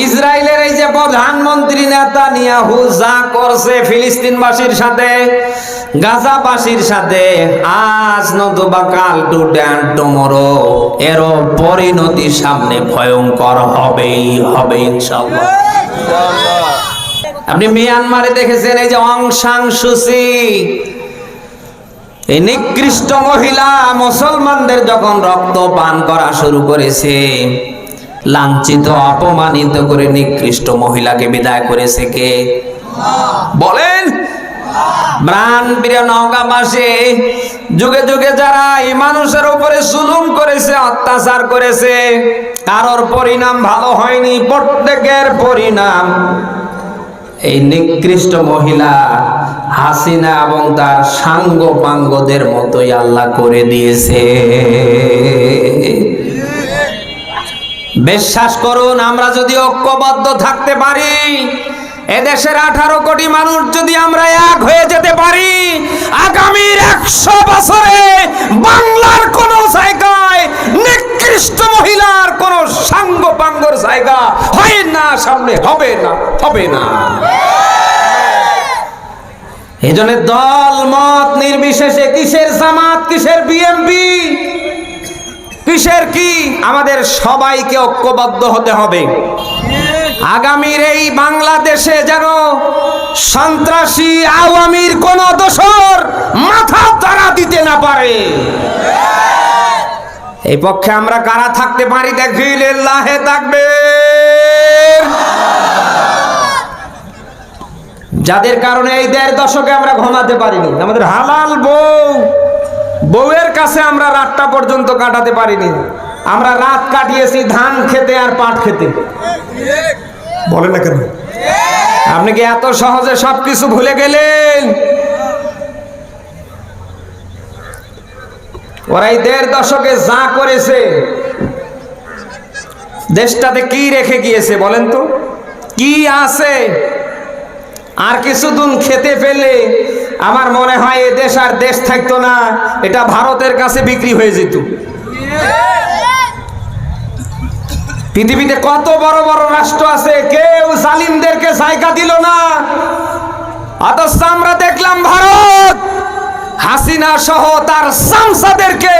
ইসরায়েলের এই যে প্রধানমন্ত্রী নেতা নিয়াহু যা করছে ফিলিস্তিনবাসীর সাথে, গাজাবাসীর সাথে, আজ নতুবা কাল টু ড্যান টুমোরো, এরও পরিণতি সামনে ভয়ঙ্কর হবেই হবে ইনশাআল্লাহ। আপনি মিয়ানমারে দেখেছেন এই যে অং সাং সুচি? এই নিকৃষ্ট মহিলা মুসলমানদের যখন রক্ত পান করা শুরু করেছে লাঞ্ছিত, অপমানিত করে নিকৃষ্ট মহিলাকে বিদায় করেছে কে? বলেন প্রাণ প্রিয় নওগাঁবাসী, যুগে যুগে যারা এই মানুষের উপরে জুলুম করেছে, অত্যাচার করেছে, কারোর পরিণাম ভালো হয়নি, প্রত্যেকের পরিণাম। এই নিকৃষ্ট মহিলা হাসিনা এবং তার সাঙ্গ পাঙ্গদের মতোই আল্লাহ করে দিয়েছে। বিশ্বাস করুন, আমরা যদি ঐক্যবদ্ধ থাকতে পারি, এদেশের আঠারো কোটি মানুষ যদি আমরা এক হয়ে যেতে পারি, আগামীর একশো বছরে বাংলার কোন জায়গায় নিকৃষ্ট মহিলার কোন সাঙ্গ পাঙ্গর জায়গা হয় না, সামনে হবে না হবে না। এই জন্য দল মত নির্বিশেষে কিসের জামাত, কিসের বিএমপি কিসের কি? আমাদের সবাইকে ঐক্যবদ্ধ হতে হবে। আগামীর এই বাংলাদেশে যেন সন্ত্রাসী আওয়ামীর কোন দোষর মাথা তারা দিতে না পারে। এই পক্ষে আমরা কারা থাকতে পারি দেখি লাহে থাকবে যাদের কারণে এই দেড় দশকে আমরা ঘুমাতে পারিনি। আমাদের হালাল বউ বউয়ের কাছে আমরা রাতটা পর্যন্ত কাটাতে পারিনি। আমরা রাত কাটিয়েছি ধান খেতে আর পাট খেতে। বলে না কেন? আপনি কি এত সহজে সবকিছু ভুলে গেলেন? ওরা এই দেড় দশকে যা করেছে, দেশটাতে কি রেখে গিয়েছে বলেন তো? কি আছে? আর কিছুদিন খেতে পেলে আমার মনে হয় এ দেশ আর দেশ থাকতো না, এটা ভারতের কাছে বিক্রি হয়ে যেত। পৃথিবীতে কত বড় বড় রাষ্ট্র আছে, কেউ জালিমদেরকে জায়গা দিল না। অথচ আমরা দেখলাম ভারত। হাসিনা সহ তার সাংসাদেরকে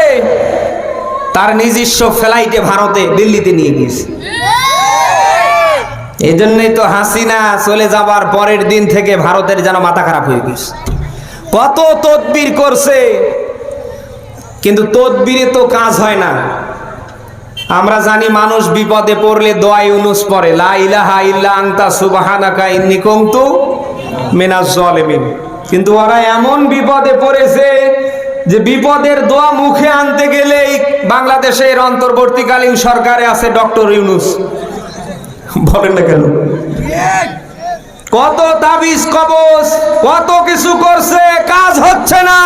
তার নিজস্ব ফ্লাইটে ভারতে, দিল্লিতে নিয়ে গিয়েছে। এই জন্যই তো হাসিনা চলে যাবার পরের দিন থেকে ভারতের যেন মাথা খারাপ হয়ে গেছে। কত তদবির করছে, কিন্তু তদবিরে তো কাজ হয় না। আমরা জানি মানুষ বিপদে পড়লে দোয়াই উনুস পড়ে, লা ইলাহা ইল্লা আনতা সুবহানাকা ইন্নী কুনতু মিনাজ কিন্তু ওরা এমন বিপদে পড়েছে যে বিপদের দোয়া মুখে আনতে গেলেই বাংলাদেশের অন্তর্বর্তীকালীন সরকারে আছে ডক্টর ইউনুস। বলেন না কেন? কত তাবিজ কবজ কত কিছু করছে কাজ হচ্ছে না।